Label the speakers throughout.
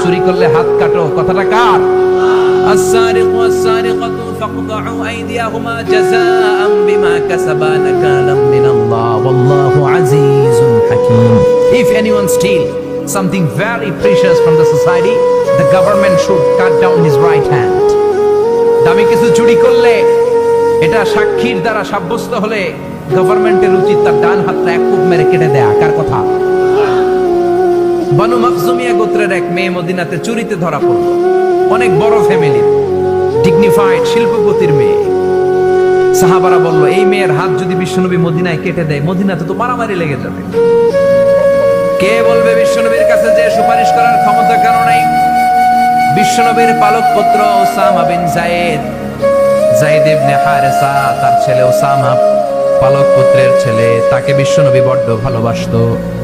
Speaker 1: চুরি করলে হাত কাটো কথাটা কার السارق والسارقة فاقطعوا أيديهما جزاء بما كسبا نكالا من الله والله عزيز حكيم If anyone steal something very precious from the society the government should cut down his right hand দামি কিছু চুরি করলে এটা সাক্ষীর দ্বারা সাব্যস্ত হলে গভর্নমেন্টের উচিত তার ডান হাতটা এক কূপ মেরে কেটে দেয়া কার কথা বানু মাকজুমিয়া গোত্রের এক মেয়ে মদিনাতে চুরিতে ধরা পড়ল। অনেক বড় ফ্যামিলি ডিগনিফাইড শিল্পপতির মেয়ে। সাহাবারা বলল, এই মেয়ের হাত যদি বিশ্বনবী মদিনায় কেটে দেয়, মদিনাতে তো মারামারি লেগে যাবে। কে বলবে বিশ্বনবীর কাছে যে সুপারিশ করার ক্ষমতা কেন নাই? বিশ্বনবীর পালক পুত্র Osama bin Zayd. Zayd ibn Harithah, তার ছেলে ওসামা পালক পুত্রের ছেলে, তাকে বিশ্বনবী বড্ড ভালোবাসতো।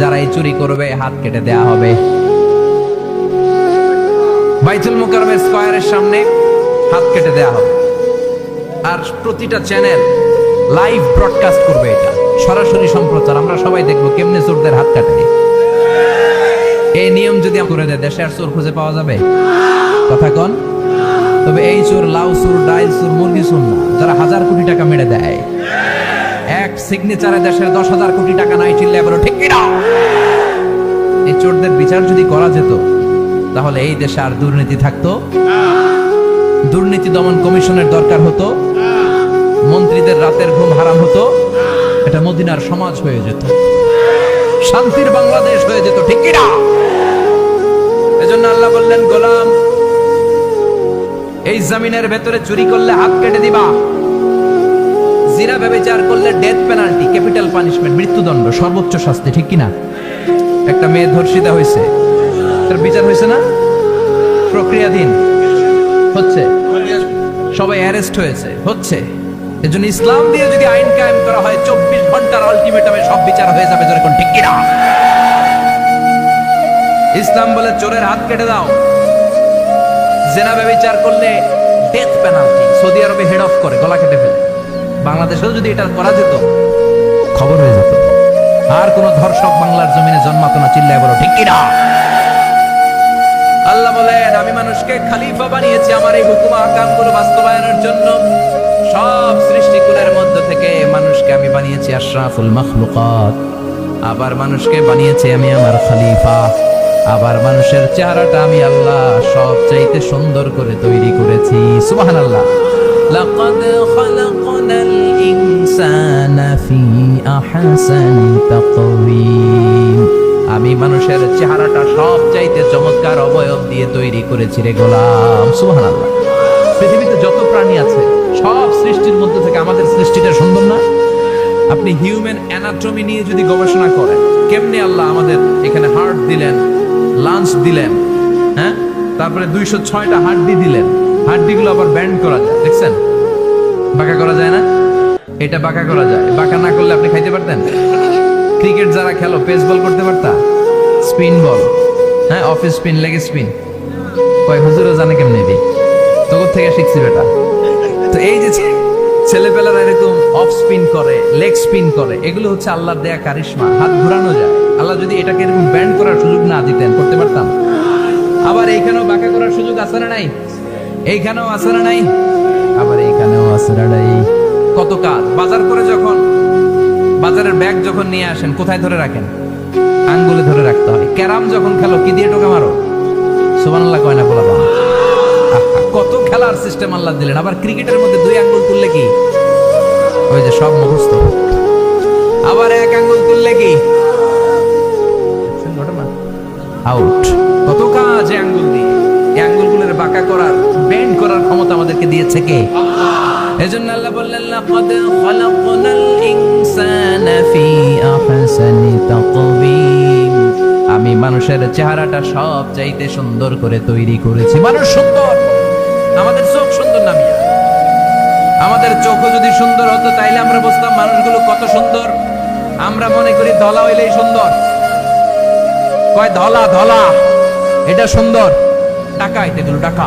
Speaker 1: যারা এই চুরি করবে, হাত কেটে দেয়া হবে। বাইতুল মুকাররমের স্কয়ারের সামনে হাত কেটে দেয়া হবে। আর প্রতিটা চ্যানেল লাইভ ব্রডকাস্ট করবে এটা। সরাসরি সম্প্রচার, আমরা সবাই দেখব কেমনে চোরদের হাত কাটে। এই নিয়ম যদি করে দেয় দেশে আর চোর খুঁজে পাওয়া যাবে? কথা কন? তবে এই চোর লাউ চোর, ডাইল চোর, মুরগি চোর যারা হাজার কোটি টাকা মেরে দেয়। এক সিগনেচারে দেশের দশ হাজার কোটি টাকা নাই চিল্লে বলো, ঠিক কিনা? এই চোরদের বিচার যদি করা যেত, তাহলে এই দেশে আর দুর্নীতি থাকতো। দুর্নীতি দমন কমিশনের দরকার হতো। মন্ত্রীদের রাতের ঘুম হারাম হতো। এটা মদিনার সমাজ হয়ে যেত। শান্তির বাংলাদেশ হয়ে যেত, ঠিক কিনা? এজন্য আল্লাহ বললেন, গোলাম, এই জমিনের ভেতরে চুরি করলে হাত কেটে দিবা। জিনা ব্যবচার করলে ডেথ পেনাল্টি ক্যাপিটাল পানিশমেন্ট মৃত্যুদণ্ড, সর্বোচ্চ শাস্তি, ঠিক কিনা? একটা মেয়ে ধর্ষিতা হয়েছে। তার বিচার হয়েছে না? প্রক্রিয়াধীন। হচ্ছে। সবাই অ্যারেস্ট হয়েছে। হচ্ছে। এজন্য ইসলাম দিয়ে যদি আইন কায়েম করা হয়, চব্বিশ ঘণ্টার আলটিমেটামে সব বিচার হয়ে যাবে যেরকম, ঠিক কিনা? ইসলাম বলে, চোরের হাত কেটে দাও। জেনা ব্যবচার করলে ডেথ পেনাল্টি সৌদি আরবে হেড অফ করে, গলা কেটে ফেলে। বাংলাদেশেও যদি এটা করা যেত খবর হয়ে যেত। আর কোন ধর্ষক বাংলার জমিনে জন্মাতো না চিল্লায় বলো ঠিক কিনা? আল্লাহ বলেন আমি মানুষকে খালিফা বানিয়েছি আমার এই হুকুম আকামগুলো বাস্তবায়নের জন্য। সব সৃষ্টিকুলের মধ্য থেকে মানুষকে আমি বানিয়েছি আশরাফুল মখলুকাত। আবার মানুষকে বানিয়েছি আমি আমার খালিফা। আবার মানুষের চেহারাটা আমি আল্লাহ সব চাইতে সুন্দর করে তৈরি করেছি। সুবাহান আল্লাহ আমি মানুষের চেহারাটা সব চাইতে চমৎকার অবয়ব দিয়ে তৈরি করেছি রে গোলাম, সুবহানাল্লাহ। পৃথিবীতে যত প্রাণী আছে, সব সৃষ্টির মধ্যে থেকে আমাদের সৃষ্টিটা সুন্দর না? আপনি হিউম্যান অ্যানাটমি নিয়ে যদি গবেষণা করেন, কেমনে আল্লাহ আমাদের এখানে হার্ট দিলেন লাঞ্চ দিলেন হ্যাঁ? তারপরে দুইশো ছয়টা হাড্ডি দিলেন। হাড্ডিগুলো আবার ব্যান্ড করা যায়, দেখছেন? বাঁকা করা যায় না? এটা বাঁকা করা যায়। বাঁকা না করলে আপনি খাইতে পারতেন? ক্রিকেট যারা খেলো পেস বল করতে পারতা? স্পিন বল হ্যাঁ অফিস স্পিন লেগে স্পিন কয়, হুজুরও জানে কেমনে দি তোর থেকে শিখছি বেটা? তো এই যে ছে- ছেলেপেলারা এরকম অফ স্পিন করে লেগ স্পিন করে, এগুলো হচ্ছে আল্লাহর দেয়া কারিশমা। হাত ঘোরানো যায়। আল্লাহ যদি এটাকে এরকম ব্যান্ড করার সুযোগ না দিতেন, করতে পারতাম। আবার এইখানেও বাঁকা করার সুযোগ আছে না নাই? এইখানেও আছে না নাই? আবার এইখানেও আছে না নাই? কত কাজ? বাজার করে যখন, বাজারের ব্যাগ যখন নিয়ে আসেন, কোথায় ধরে রাখেন? আঙ্গুলে ধরে রাখতে হয় ক্যারাম যখন খেলো, কি দিয়ে টোকা মারো? সুবহানাল্লাহ কয় না, বলা কত খেলার সিস্টেম আল্লাহ দিলেন। আবার ক্রিকেটের মধ্যে দুই আঙ্গুল তুললে কি? ওই যে সব মুখস্থ। আবার এক আঙ্গুল তুললে কি? আউট কত কাজ আঙ্গুল দিয়ে। এই আঙ্গুলগুলোর বাঁকা করার বেন্ড করার ক্ষমতা আমাদেরকে দিয়েছে কে? এজন্য আল্লাহ বললেন, লাকাদ ইনসানা ফি আহসানি আমি মানুষের চেহারাটা সব চাইতে সুন্দর করে তৈরি করেছি। মানুষ সুন্দর, আমাদের চোখ সুন্দর না মিয়া? আমাদের চোখও যদি সুন্দর হতো, তাইলে আমরা বুঝতাম মানুষগুলো কত সুন্দর। আমরা মনে করি ধলা হইলেই সুন্দর। কয় ধলা ধলা, এটা সুন্দর। টাকা এগুলো টাকা।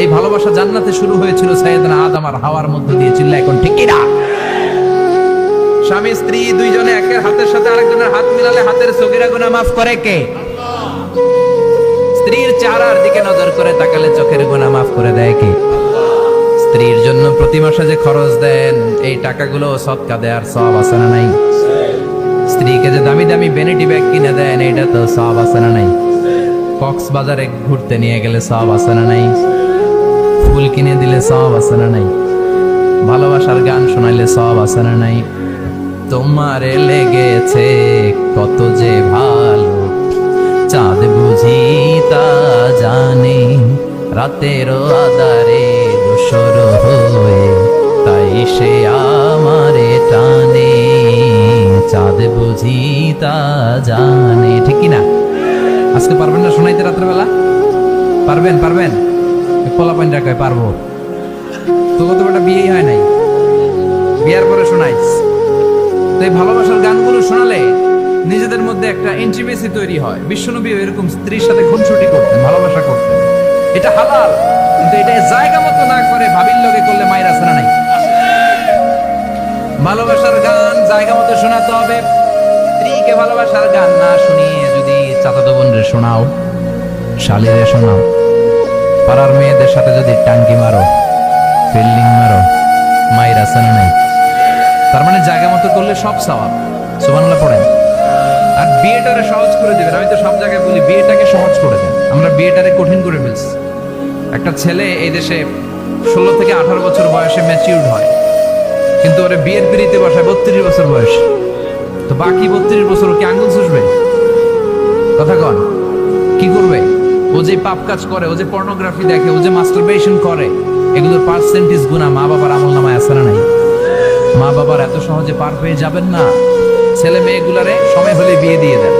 Speaker 1: এই ভালোবাসা জান্নাতে শুরু হয়েছিল সাইয়েদনা আদম আর হাওয়ার মধ্য দিয়ে চিল্লা এখন ঠিক কিনা? স্বামী, স্ত্রী, দুইজনে একের হাতের সাথে আরেকজনের হাত মিলালে হাতের সগিরা গুনাহ মাফ করে কে? স্ত্রীর চেহারার দিকে নজর করে তাকালে চোখের গুনাহ মাফ করে দেয় কে? স্ত্রীর জন্য প্রতি মাসে যে খরচ দেন, এই টাকাগুলো সৎকা দেয়ার সব আছে না নাই? স্ত্রীকে যে দামি দামি বেনিটি ব্যাগ কিনে দেন এটা তো সব আছে না নাই? কক্সবাজারে ঘুরতে নিয়ে গেলে সব আছে না নাই? ফুল কিনে দিলে সব আছে না নাই? ভালোবাসার গান শোনাইলে সব আছে না নাই? তোমারে লেগেছে কত যে ভালো, চাঁদ বুঝি তা জানে, রাতের আদারে দোসর হয়ে তাই সে আমারে টানে। চাঁদ বুঝি তা জানে, ঠিক না আজকে পারবেন না শোনাইতে রাত্রেবেলা? পারবেন পারবেন? পোলা পাইন রাখায় পারব তো কত বেটা বিয়েই হয় নাই। বিয়ার পরে শোনাইস তো এই ভালোবাসার গানগুলো শোনালে নিজেদের মধ্যে একটা ইন্টিমেসি তৈরি হয়। বিশ্বনবীও এরকম স্ত্রীর সাথে খুনসুটি করতেন, ভালোবাসা করতেন। এটা হালাল, কিন্তু এটা জায়গা মতো না করে ভাবির লোকে করলে মায়ের আসে নাই। ভালোবাসার গান জায়গা মতো শোনাতে হবে। স্ত্রীকে ভালোবাসার গান না শুনিয়ে যদি চাচাতো বোনরে শোনাও, শালিরে শোনাও। পাড়ার মেয়েদের সাথে যদি টাঙ্কি মারো, ফিল্ডিং মারো মায়ের আসে না নাই তার মানে জায়গা মতো করলে সব সওয়াব। সুবহানাল্লাহ পড়েন। আর বিয়েটারে সহজ করে দেবেন। আমি তো সব জায়গায় বলি, বিয়েটাকে সহজ করে দেন। আমরা বিয়েটারে কঠিন করে ফেলছি। একটা ছেলে এই দেশে ষোলো থেকে আঠারো বছর বয়সে ম্যাচিউর্ড হয়। কিন্তু ওরে বিয়ের পিড়িতে বসায় বত্রিশ বছর বয়স। তো বাকি বত্রিশ বছর ও কি আঙ্গুল চুষবে? কথা কন, কি করবে? ও যে পাপ কাজ করে, ও যে পর্নোগ্রাফি দেখে, ও যে মাস্টারবেশন করে, এগুলোর পার্সেন্টেজ গুণা মা বাবার আমল নামায় আসে না নাই? মা বাবার এত সহজে পার পেয়ে যাবেন না। ছেলে মেয়েগুলারে সময় হলে বিয়ে দিয়ে দেন।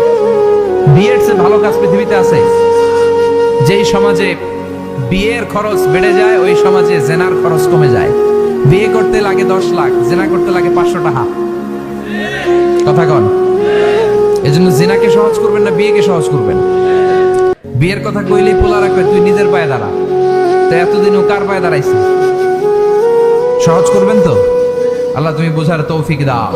Speaker 1: বিয়ের চেয়ে ভালো কাজ পৃথিবীতে আছে। যেই সমাজে বিয়ের খরচ বেড়ে যায়, ওই সমাজে জেনার খরচ কমে যায়। বিয়ে করতে লাগে দশ লাখ, জেনা করতে লাগে পাঁচশো টাকা। কথা কন। এজন্য জেনাকে সহজ করবেন না, বিয়েকে সহজ করবেন। বিয়ের কথা কইলেই পোলা রাখবে, তুই নিজের পায়ে দাঁড়া। তো এতদিন ও কার পায়ে দাঁড়াইছে? সহজ করবেন তো? আল্লাহ তুমি বোঝার তৌফিক দাও।